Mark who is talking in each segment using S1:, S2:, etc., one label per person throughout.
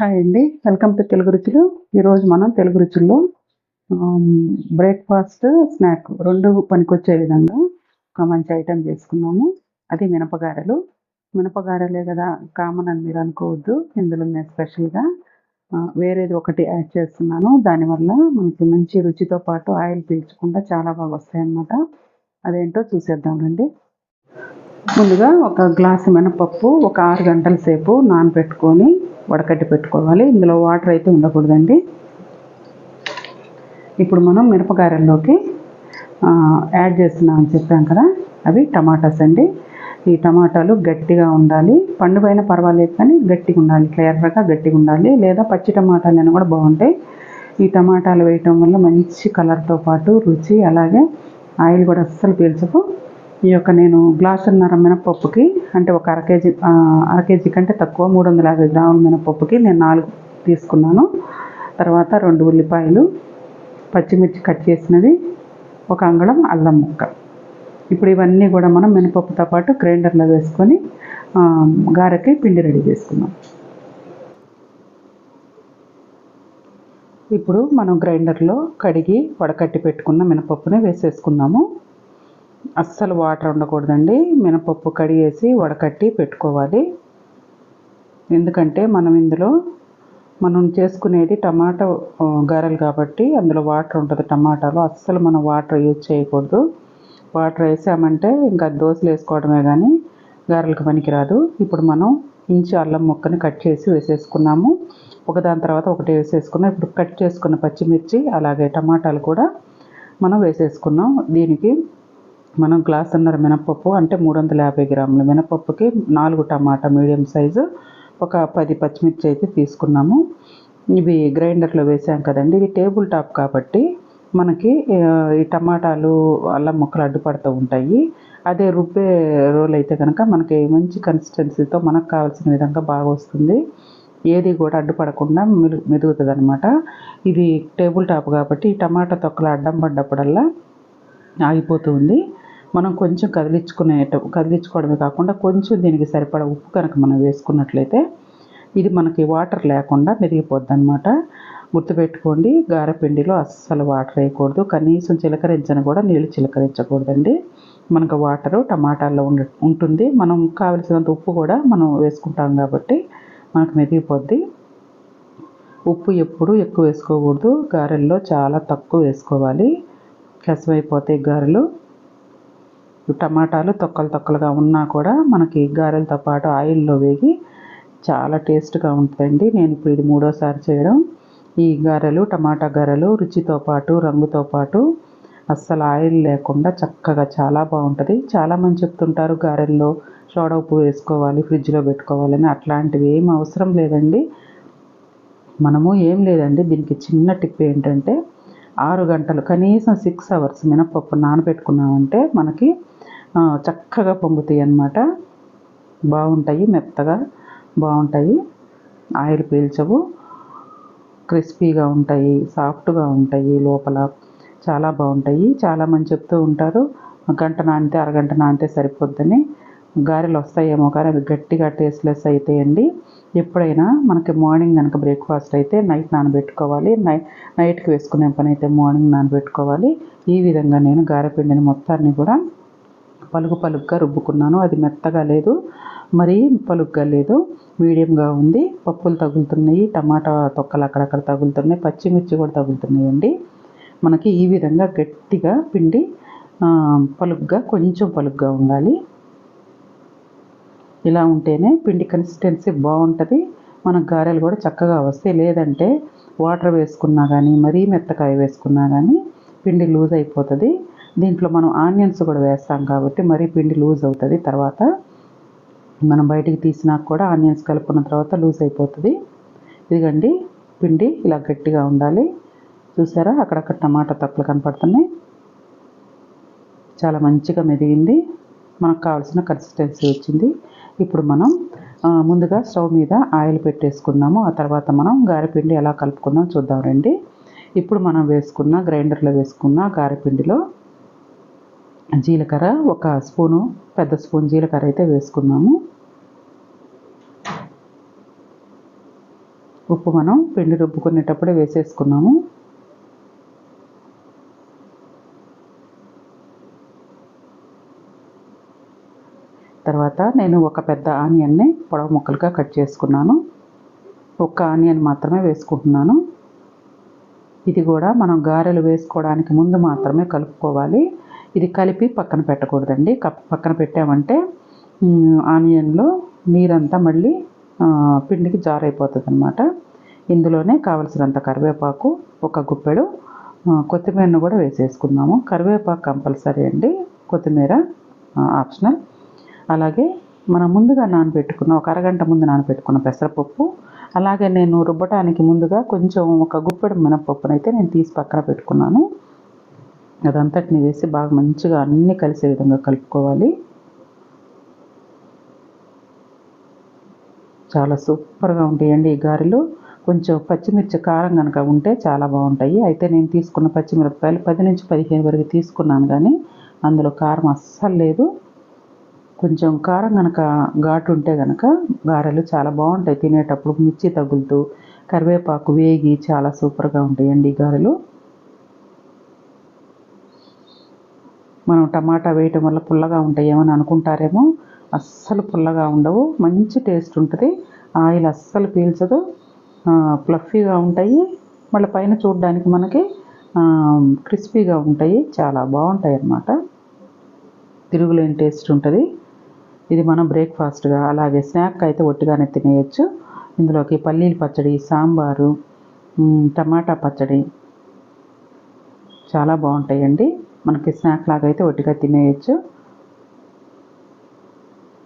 S1: Hi అండి welcome to Telugu రుచులు. ఈరోజు మనం తెలుగు రుచుల్లో బ్రేక్ఫాస్ట్ స్నాక్ రెండు పనికొచ్చే విధంగా ఒక మంచి ఐటెం చేసుకున్నాము. అది మినపగారెలు. మినపగారెలే కదా కామన్ అని మీరు అనుకోవద్దు. ఇందులో నేను స్పెషల్గా వేరేది ఒకటి యాడ్ చేస్తున్నాను. దానివల్ల మనకి మంచి రుచితో పాటు ఆయిల్ పీల్చకుండా చాలా బాగా వస్తాయి అన్నమాట అదేంటో చూసేద్దామండి. ముందుగా ఒక గ్లాసు మినపప్పు ఒక ఆరు గంటల సేపు నానబెట్టుకొని వడకట్టి పెట్టుకోవాలి. ఇందులో వాటర్ అయితే ఉండకూడదండి. ఇప్పుడు మనం మిరపకాయల్లోకి యాడ్ చేస్తున్నామని చెప్పాం కదా అవి టమాటాస్ అండి. ఈ టమాటాలు గట్టిగా ఉండాలి. పండు పైన పర్వాలేదు కానీ గట్టిగా ఉండాలి. ఇట్లా గట్టిగా ఉండాలి. లేదా పచ్చి టమాటాలు కూడా బాగుంటాయి. ఈ టమాటాలు వేయటం వల్ల మంచి కలర్తో పాటు రుచి అలాగే ఆయిల్ కూడా అస్సలు పీల్చకు ఈ యొక్క నేను గ్లాసున్నర మినపప్పుకి అంటే ఒక అర కేజీ అర కేజీ కంటే తక్కువ మూడు వందల యాభై గ్రాముల మినపప్పుకి నేను నాలుగు తీసుకున్నాను. తర్వాత రెండు ఉల్లిపాయలు పచ్చిమిర్చి కట్ చేసినది ఒక అంగళం అల్లం ముక్క. ఇప్పుడు ఇవన్నీ కూడా మనం మినపప్పుతో పాటు గ్రైండర్లో వేసుకొని గారెకి పిండి రెడీ చేసుకున్నాం ఇప్పుడు మనం గ్రైండర్లో కడిగి వడకట్టి పెట్టుకున్న మినపప్పుని వేసేసుకుందాము. అస్సలు వాటర్ ఉండకూడదండి. మినపప్పు కడిగేసి వడకట్టి పెట్టుకోవాలి. ఎందుకంటే మనం ఇందులో మనం చేసుకునేది టమాటా గారెలు కాబట్టి అందులో వాటర్ ఉంటుంది టమాటాలో. అస్సలు మనం వాటర్ యూజ్ చేయకూడదు. వాటర్ వేసామంటే ఇంకా దోశలు వేసుకోవడమే కానీ గారెలకు పనికిరాదు. ఇప్పుడు మనం ఇంచు అల్లం ముక్కని కట్ చేసి వేసేసుకున్నాము. ఒకదాని తర్వాత ఒకటి వేసేసుకున్నాం. ఇప్పుడు కట్ చేసుకున్న పచ్చిమిర్చి అలాగే టమాటాలు కూడా మనం వేసేసుకున్నాం. దీనికి మనం గ్లాసున్నర మినపప్పు అంటే మూడు వందల యాభై గ్రాముల. మినపప్పుకి నాలుగు టమాటా మీడియం సైజు ఒక పది పచ్చిమిర్చి అయితే తీసుకున్నాము. ఇవి గ్రైండర్లో వేసాం కదండి. ఇది టేబుల్ టాప్ కాబట్టి మనకి ఈ టమాటాలు అల్లం ముక్కలు అడ్డుపడుతూ ఉంటాయి. అదే రుబ్బే రోల్ అయితే కనుక మనకి మంచి కన్సిస్టెన్సీతో మనకు కావాల్సిన విధంగా బాగా వస్తుంది. ఏది కూడా అడ్డుపడకుండా మెలు మెదుగుతుంది అనమాట ఇది టేబుల్ టాప్ కాబట్టి ఈ టమాటా తొక్కలు అడ్డం పడ్డప్పుడల్లా ఆగిపోతుంది మనం కొంచెం కదిలించుకునేట కదిలించుకోవడమే కాకుండా కొంచెం దీనికి సరిపడా ఉప్పు కనుక మనం వేసుకున్నట్లయితే ఇది మనకి వాటర్ లేకుండా మెరిగిపోద్ది అనమాట గుర్తుపెట్టుకోండి గారెపిండిలో అస్సలు వాటర్ వేయకూడదు. కనీసం చిలకరించని కూడా నీళ్ళు చిలకరించకూడదండి. మనకు వాటరు టమాటాల్లో ఉండ ఉంటుంది. మనం కావలసినంత ఉప్పు కూడా మనం వేసుకుంటాం కాబట్టి మనకు మెదిగిపోద్ది ఉప్పు ఎప్పుడు ఎక్కువ వేసుకోకూడదు. గారెల్లో చాలా తక్కువ వేసుకోవాలి. కసమైపోతాయి గారెలు. టమాటాలు తొక్కలు తొక్కలుగా ఉన్నా కూడా మనకి గారెలతో పాటు ఆయిల్లో వేగి చాలా టేస్ట్గా ఉంటుందండి. నేను ఇప్పుడు ఇది మూడోసారి చేయడం. ఈ గారెలు టమాటా గారెలు రుచితో పాటు రంగుతో పాటు అస్సలు ఆయిల్ లేకుండా చక్కగా చాలా బాగుంటుంది. చాలామంది చెప్తుంటారు గారెల్లో సోడా ఉప్పు వేసుకోవాలి ఫ్రిడ్జ్లో పెట్టుకోవాలని. అట్లాంటివి ఏం అవసరం లేదండి. మనము ఏం లేదండి. దీనికి చిన్న టిప్ ఏంటంటే ఆరు గంటలు కనీసం సిక్స్ అవర్స్ మినపప్పు నానబెట్టుకున్నామంటే మనకి చక్కగా పొంగుతాయి అన్నమాట. బాగుంటాయి మెత్తగా బాగుంటాయి. ఆయిల్ పీల్చవు. క్రిస్పీగా ఉంటాయి సాఫ్ట్గా ఉంటాయి లోపల. చాలా బాగుంటాయి. చాలామంది చెప్తూ ఉంటారు గంట నానితే అరగంట నానితే సరిపోద్దని. గారెలు వస్తాయేమో కానీ అవి గట్టిగా టేస్ట్లెస్ అవుతాయండి ఎప్పుడైనా మనకి మార్నింగ్ కనుక బ్రేక్ఫాస్ట్ అయితే నైట్ నానబెట్టుకోవాలి. నై నైట్కి వేసుకునే పని అయితే మార్నింగ్ నానబెట్టుకోవాలి. ఈ విధంగా నేను గారెపిండిని మొత్తాన్ని కూడా పలుకు పలుగ్గా రుబ్బుకున్నాను. అది మెత్తగా లేదు. మరీ పలుగ్గా లేదు. మీడియంగా ఉంది. పప్పులు తగులుతున్నాయి. టమాటా తొక్కలు అక్కడక్కడ తగులుతున్నాయి. పచ్చిమిర్చి కూడా తగులుతున్నాయండి. మనకి ఈ విధంగా గట్టిగా పిండి పలుగ్గా కొంచెం పలుగ్గా ఉండాలి. ఇలా ఉంటేనే పిండి కన్సిస్టెన్సీ బాగుంటుంది. మనకు గారెలు కూడా చక్కగా వస్తాయి. లేదంటే వాటర్ వేసుకున్నా కానీ మరీ మెత్తకాయ వేసుకున్నా కానీ పిండి లూజ్ అయిపోతుంది. దీంట్లో మనం ఆనియన్స్ కూడా వేస్తాం కాబట్టి మరీ పిండి లూజ్ అవుతుంది. తర్వాత మనం బయటికి తీసినాక కూడా ఆనియన్స్ కలుపుకున్న తర్వాత లూజ్ అయిపోతుంది. ఇదిగండి పిండి ఇలా గట్టిగా ఉండాలి. చూసారా? అక్కడక్కడ టమాటా తప్పులు కనపడుతున్నాయి. చాలా మంచిగా మెదిగింది. మనకు కావాల్సిన కన్సిస్టెన్సీ వచ్చింది. ఇప్పుడు మనం ముందుగా స్టవ్ మీద ఆయిల్ పెట్టేసుకుందాము. ఆ తర్వాత మనం గారెపిండి ఎలా కలుపుకుందాం చూద్దాం రండి. ఇప్పుడు మనం వేసుకున్న గ్రైండర్లో వేసుకున్న గారెపిండిలో జీలకర్ర ఒక స్పూను పెద్ద స్పూన్ జీలకర్ర అయితే వేసుకున్నాము. ఉప్పు మనం పిండి రుబ్బుకునేటప్పుడే వేసేసుకున్నాము. తర్వాత నేను ఒక పెద్ద ఆనియన్ని పొడవు ముక్కలుగా కట్ చేసుకున్నాను. ఒక్క ఆనియన్ మాత్రమే వేసుకుంటున్నాను. ఇది కూడా మనం గారెలు వేసుకోవడానికి ముందు మాత్రమే కలుపుకోవాలి. ఇది కలిపి పక్కన పెట్టకూడదండి. కప్ పక్కన పెట్టామంటే ఆనియన్లో నీరంతా మళ్ళీ పిండికి జారైపోతుంది అనమాట ఇందులోనే కావలసినంత కరివేపాకు ఒక గుప్పెడు కొత్తిమీరను కూడా వేసేసుకున్నాము కరివేపాకు కంపల్సరీ అండి. కొత్తిమీర ఆప్షనల్. అలాగే మనం ముందుగా నానబెట్టుకున్న ఒక అరగంట ముందు నానబెట్టుకున్న పెసరపప్పు అలాగే నేను రుబ్బటానికి ముందుగా కొంచెం ఒక గుప్పెడు మినపప్పునైతే నేను తీసి పక్కన పెట్టుకున్నాను. అదంతటిని వేసి బాగా మంచిగా అన్నీ కలిసే విధంగా కలుపుకోవాలి. చాలా సూపర్గా ఉంటాయండి ఈ గారెలు. కొంచెం పచ్చిమిర్చి కారం కనుక ఉంటే చాలా బాగుంటాయి. అయితే నేను తీసుకున్న పచ్చిమిరపకాయలు పది నుంచి పదిహేను వరకు తీసుకున్నాను కానీ అందులో కారం అస్సలు లేదు. కొంచెం కారం కనుక ఘాటు ఉంటే కనుక గారెలు చాలా బాగుంటాయి. తినేటప్పుడు మిర్చి తగులుతూ కరివేపాకు వేగి చాలా సూపర్గా ఉంటాయండి ఈ గారెలు. మనం టమాటా వేయటం వల్ల పుల్లగా ఉంటాయేమని అనుకుంటారేమో అస్సలు పుల్లగా ఉండవు మంచి టేస్ట్ ఉంటుంది. ఆయిల్ అస్సలు పీల్చదు ఫ్లఫీగా ఉంటాయి. మళ్ళీ పైన చూడడానికి మనకి క్రిస్పీగా ఉంటాయి. చాలా బాగుంటాయి అన్నమాట తిరుగులేని టేస్ట్ ఉంటుంది. ఇది మనం బ్రేక్ఫాస్ట్గా అలాగే స్నాక్ అయితే ఒట్టిగానే తినేయచ్చు. ఇందులోకి పల్లీల పచ్చడి సాంబారు టమాటా పచ్చడి చాలా బాగుంటాయండి. మనకి స్నాక్ లాగా అయితే ఒట్టిగా తినేయచ్చు.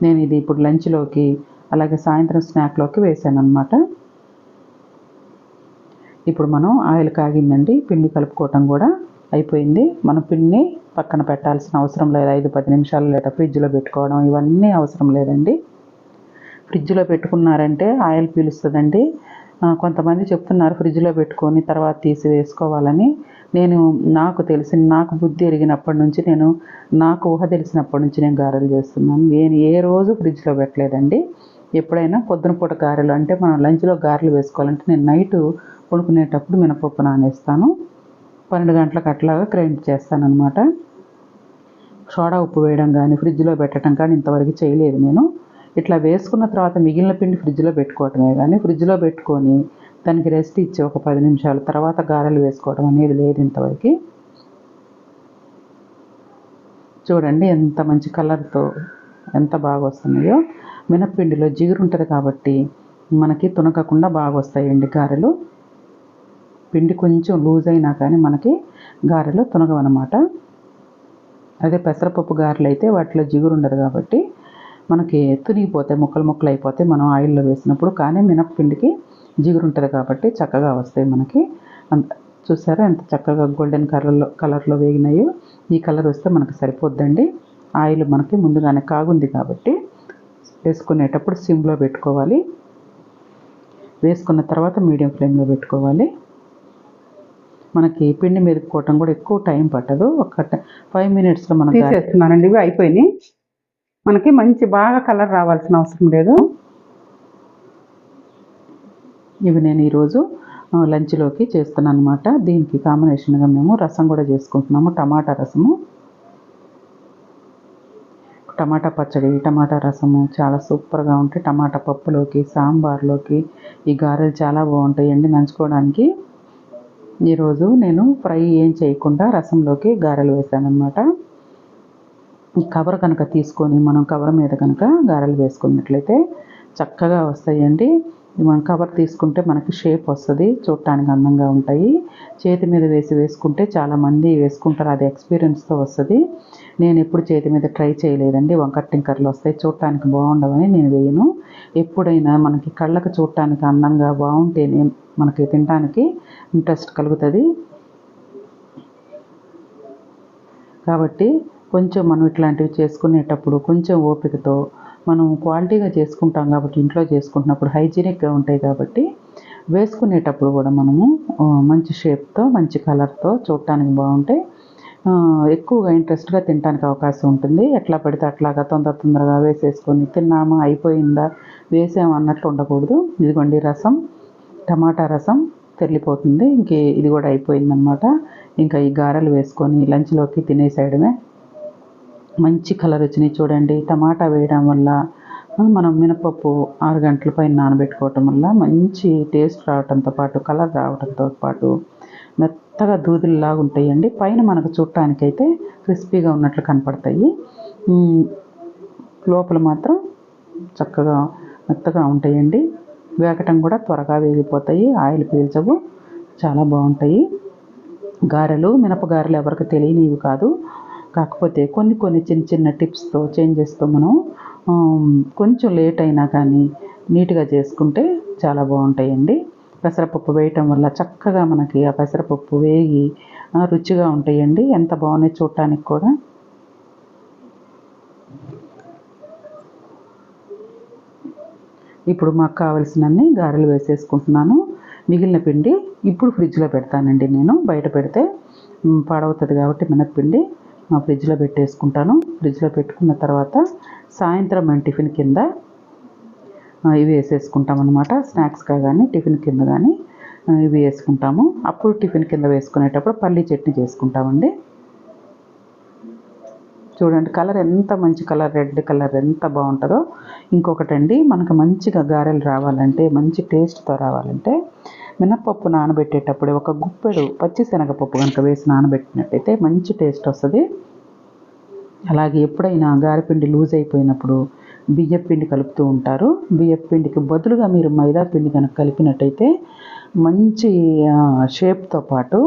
S1: నేను ఇది ఇప్పుడు లంచ్లోకి అలాగే సాయంత్రం స్నాక్లోకి వేసాను అనమాట ఇప్పుడు మనం ఆయిల్ కాగిందండి పిండి కలుపుకోవటం కూడా అయిపోయింది. మనం పిండిని పక్కన పెట్టాల్సిన అవసరం లేదు. ఐదు పది నిమిషాలు లేదా ఫ్రిడ్జ్లో పెట్టుకోవడం ఇవన్నీ అవసరం లేదండి. ఫ్రిడ్జ్లో పెట్టుకున్నారంటే ఆయిల్ పీలుస్తుందండి. కొంతమంది చెప్తున్నారు ఫ్రిడ్జ్లో పెట్టుకొని తర్వాత తీసి వేసుకోవాలని. నేను నాకు తెలిసిన నాకు బుద్ధి ఎరిగినప్పటి నుంచి నేను నాకు ఊహ తెలిసినప్పటి నుంచి నేను గారెలు చేస్తున్నాను. నేను ఏ రోజు ఫ్రిడ్జ్లో పెట్టలేదండి. ఎప్పుడైనా పొద్దున పూట గారెలు అంటే మనం లంచ్లో గారెలు వేసుకోవాలంటే నేను నైట్ పడుకునేటప్పుడు మినపప్పు నానేస్తాను. పన్నెండు గంటలకు అట్లాగా గ్రైండ్ చేస్తానమాట సోడా ఉప్పు వేయడం కానీ ఫ్రిడ్జ్లో పెట్టడం కానీ ఇంతవరకు చేయలేదు నేను. ఇట్లా వేసుకున్న తర్వాత మిగిలిన పిండి ఫ్రిడ్జ్లో పెట్టుకోవటమే కానీ ఫ్రిడ్జ్లో పెట్టుకొని దానికి రెస్ట్ ఇచ్చి ఒక పది నిమిషాల తర్వాత గారెలు వేసుకోవడం అనేది లేదు ఇంతవరకు. చూడండి ఎంత మంచి కలర్తో ఎంత బాగా వస్తున్నాయో. మినప్పిండిలో జిగురు ఉంటుంది కాబట్టి మనకి తునకకుండా బాగా వస్తాయండి గారెలు. పిండి కొంచెం లూజ్ అయినా కానీ మనకి గారెలు తునగవన్నమాట అదే పెసరపప్పు గారెలు అయితే వాటిలో జిగురు ఉండదు కాబట్టి మనకి తునిగిపోతాయి ముక్కలు ముక్కలు అయిపోతాయి మనం ఆయిల్లో వేసినప్పుడు. కానీ మినప్పిండికి జిగురు ఉంటుంది కాబట్టి చక్కగా వస్తాయి మనకి. అంత చూసారా ఎంత చక్కగా గోల్డెన్ కలర్లో కలర్లో వేగినాయో. ఈ కలర్ వస్తే మనకు సరిపోద్దండి. ఆయిల్ మనకి ముందుగానే కాగుంది కాబట్టి వేసుకునేటప్పుడు సిమ్లో పెట్టుకోవాలి. వేసుకున్న తర్వాత మీడియం ఫ్లేమ్లో పెట్టుకోవాలి. మనకి పిండి మెదుపుకోవటం కూడా ఎక్కువ టైం పట్టదు. ఒక ఫైవ్ మినిట్స్లో మనం తీసేస్తున్నానండి. ఇవి అయిపోయినాయి. మనకి మంచి బాగా కలర్ రావాల్సిన అవసరం లేదు. ఇవి నేను ఈరోజు లంచ్లోకి చేస్తున్నాను అనమాట దీనికి కాంబినేషన్గా మేము రసం కూడా చేసుకుంటున్నాము. టమాటా రసము. టమాటా పచ్చడి టమాటా రసము చాలా సూపర్గా ఉంటాయి. టమాటా పప్పులోకి సాంబార్లోకి ఈ గారెలు చాలా బాగుంటాయండి నంచుకోవడానికి ఈరోజు నేను ఫ్రై ఏం చేయకుండా రసంలోకి గారెలు వేసానమాట ఈ కవర్ కనుక తీసుకొని మనం కవర్ మీద కనుక గారెలు వేసుకున్నట్లయితే చక్కగా వస్తాయండి. మనం కవర్ తీసుకుంటే మనకి షేప్ వస్తుంది. చూడటానికి అందంగా ఉంటాయి. చేతి మీద వేసి వేసుకుంటే చాలామంది వేసుకుంటారు. అది ఎక్స్పీరియన్స్తో వస్తుంది. నేను ఎప్పుడు చేతి మీద ట్రై చేయలేదండి. వంకర టింకర్లు వస్తాయి. చూడటానికి బాగుండవని నేను వేయను. ఎప్పుడైనా మనకి కళ్ళకు చూడటానికి అందంగా బాగుంటేనే మనకి తినడానికి ఇంట్రెస్ట్ కలుగుతుంది. కాబట్టి కొంచెం మనం ఇట్లాంటివి చేసుకునేటప్పుడు కొంచెం ఓపికతో మనం క్వాలిటీగా చేసుకుంటాం కాబట్టి ఇంట్లో చేసుకుంటున్నప్పుడు హైజీనిక్గా ఉంటాయి కాబట్టి వేసుకునేటప్పుడు కూడా మనము మంచి షేప్తో మంచి కలర్తో చూడటానికి బాగుంటాయి. ఎక్కువగా ఇంట్రెస్ట్గా తినడానికి అవకాశం ఉంటుంది. ఎట్లా పడితే అట్లాగా తొందర తొందరగా వేసేసుకొని తిన్నామా అయిపోయిందా వేసామా అన్నట్లు ఉండకూడదు. ఇదిగోండి రసం టమాటా రసం తెల్లిపోతుంది. ఇంకే ఇది కూడా అయిపోయిందనమాట ఇంకా ఈ గారెలు వేసుకొని లంచ్లోకి తినేసేయడమే మంచి కలర్ వచ్చినాయి చూడండి. టమాటా వేయడం వల్ల మనం మినపప్పు ఆరు గంటల పైన నానబెట్టుకోవటం వల్ల మంచి టేస్ట్ రావడంతో పాటు కలర్ రావడంతో పాటు మెత్తగా దూదుల్లాగా ఉంటాయండి. పైన మనకు చూడటానికైతే క్రిస్పీగా ఉన్నట్లు కనపడతాయి. లోపల మాత్రం చక్కగా మెత్తగా ఉంటాయండి. వేగటం కూడా త్వరగా వేగిపోతాయి. ఆయిల్ పీల్చవు. చాలా బాగుంటాయి. గారెలు మినపగారెలు ఎవరికి తెలియనివి కాదు. కాకపోతే కొన్ని కొన్ని చిన్న చిన్న టిప్స్తో చేంజెస్తో మనం కొంచెం లేట్ అయినా కానీ నీట్గా చేసుకుంటే చాలా బాగుంటాయండి. పెసరపప్పు వేయటం వల్ల చక్కగా మనకి ఆ పెసరపప్పు వేగి రుచిగా ఉంటాయండి. ఎంత బాగున్నాయి చూడటానికి కూడా. ఇప్పుడు మాకు కావలసినన్ని గారెలు వేసేసుకుంటున్నాను. మిగిలిన పిండి ఇప్పుడు ఫ్రిడ్జ్లో పెడతానండి నేను. బయట పెడితే పాడవుతుంది కాబట్టి మినప్పిండి ఫ్రిడ్జ్లో పెట్టేసుకుంటాను. ఫ్రిడ్జ్లో పెట్టుకున్న తర్వాత సాయంత్రం మేము టిఫిన్ కింద ఇవి వేసేసుకుంటాం అనమాట స్నాక్స్గా కానీ టిఫిన్ కింద కానీ ఇవి వేసుకుంటాము. అప్పుడు టిఫిన్ కింద వేసుకునేటప్పుడు పల్లి చట్నీ చేసుకుంటామండి. చూడండి కలర్ ఎంత మంచి కలర్ రెడ్ కలర్ ఎంత బాగుంటుందో. ఇంకొకటండి మనకు మంచిగా గారెలు రావాలంటే మంచి టేస్ట్తో రావాలంటే మినప్పప్పు నానబెట్టేటప్పుడు ఒక గుప్పెడు పచ్చిశనగపప్పు కనుక వేసి నానబెట్టినట్టయితే మంచి టేస్ట్ వస్తుంది. అలాగే ఎప్పుడైనా గారెపిండి లూజ్ అయిపోయినప్పుడు బియ్యపిండి కలుపుతూ ఉంటారు. బియ్యపిండికి బదులుగా మీరు మైదా పిండి కనుక కలిపినట్టయితే మంచి షేప్తో పాటు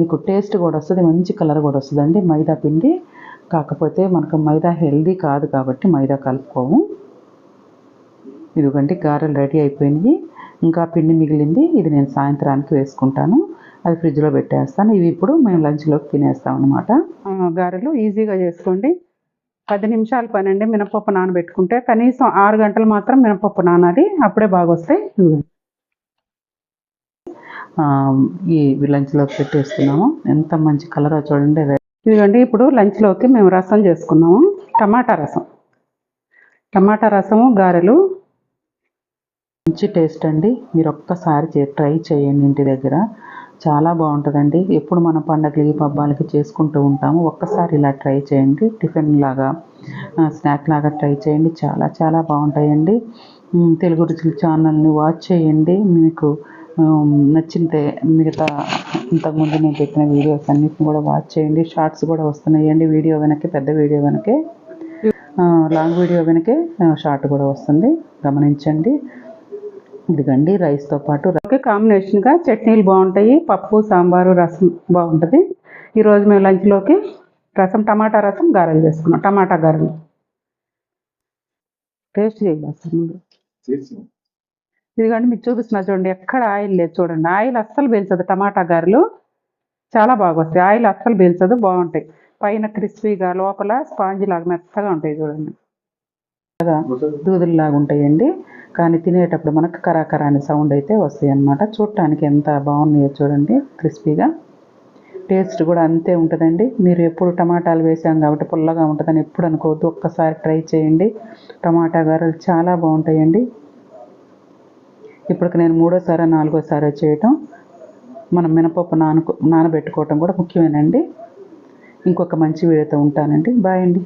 S1: మీకు టేస్ట్ కూడా వస్తుంది మంచి కలర్ కూడా వస్తుందండి మైదా పిండి. కాకపోతే మనకు మైదా హెల్దీ కాదు కాబట్టి మైదా కలుపుకోము. ఇదిగోండి గారెలు రెడీ అయిపోయినాయి. ఇంకా పిండి మిగిలింది. ఇది నేను సాయంత్రానికి వేసుకుంటాను. అది ఫ్రిడ్జ్లో పెట్టేస్తాను. ఇవి ఇప్పుడు మేము లంచ్లోకి తినేస్తాం అనమాట గారెలు ఈజీగా చేసుకోండి. పది నిమిషాలు పనండి. మినపప్పు నానబెట్టుకుంటే కనీసం ఆరు గంటలు మాత్రం మినపప్పు నానాలి. అప్పుడే బాగా వస్తాయి ఈ లంచ్లోకి పెట్టేస్తున్నాము. ఎంత మంచి కలర్ చూడండి. ఇదిగోండి. ఇప్పుడు లంచ్లోకి మేము రసం చేసుకున్నాము. టమాటా రసం. టమాటా రసము గారెలు మంచి టేస్ట్ అండి. మీరు ఒక్కసారి చే- ట్రై చేయండి ఇంటి దగ్గర. చాలా బాగుంటుందండి. ఎప్పుడు మన పండగలకి పబ్బాలకి చేసుకుంటూ ఉంటాము. ఒక్కసారి ఇలా ట్రై చేయండి. టిఫిన్ లాగా స్నాక్ లాగా ట్రై చేయండి. చాలా చాలా బాగుంటాయండి. తెలుగు రుచుల ఛానల్ని వాచ్ చేయండి. మీకు ఉమ్, నచ్చితే మిగతా ఇంతకుముందు నేను పెట్టిన వీడియోస్ అన్నిటిని కూడా వాచ్ చేయండి. షార్ట్స్ కూడా వస్తున్నాయండి. వీడియో వెనక్కి పెద్ద వీడియో వెనకే. లాంగ్ వీడియో వెనకే షార్ట్ కూడా వస్తుంది. గమనించండి. ఇదిగండి రైస్తో పాటు రైస్కి కాంబినేషన్గా చట్నీలు బాగుంటాయి పప్పు సాంబారు రసం బాగుంటుంది. ఈరోజు మేము లంచ్లోకి రసం టమాటా రసం గారెలు చేసుకున్నాం టమాటా గారెలు. టేస్ట్ చేయాలి ముందు. ఇదిగోండి మీకు చూపిస్తున్నా చూడండి ఎక్కడ ఆయిల్ లేదు చూడండి. ఆయిల్ అస్సలు పీల్చదు టమాటా గారెలు చాలా బాగా వస్తాయి. ఆయిల్ అస్సలు పీల్చదు బాగుంటాయి. పైన క్రిస్పీగా లోపల స్పాంజ్ లాగా మెత్తగా ఉంటాయి చూడండి. దూదుల్లాగా ఉంటాయండి. కానీ తినేటప్పుడు మనకు కరాకరా అనే సౌండ్ అయితే వస్తాయి అన్నమాట చూడటానికి ఎంత బాగున్నాయో చూడండి క్రిస్పీగా. టేస్ట్ కూడా అంతే ఉంటుందండి. మీరు ఎప్పుడు టమాటాలు వేసాం కాబట్టి పుల్లగా ఉంటుందని ఎప్పుడు అనుకోవద్దు. ఒక్కసారి ట్రై చేయండి. టమాటా గారెలు చాలా బాగుంటాయండి. ఇప్పటికి నేను మూడోసారి నాలుగోసారి చేయటం మనం మినపప్పు నానకు నానబెట్టుకోవటం కూడా ముఖ్యమేనండి. ఇంకొక మంచి వీడియోతో ఉంటానండి. బాయ్ అండి.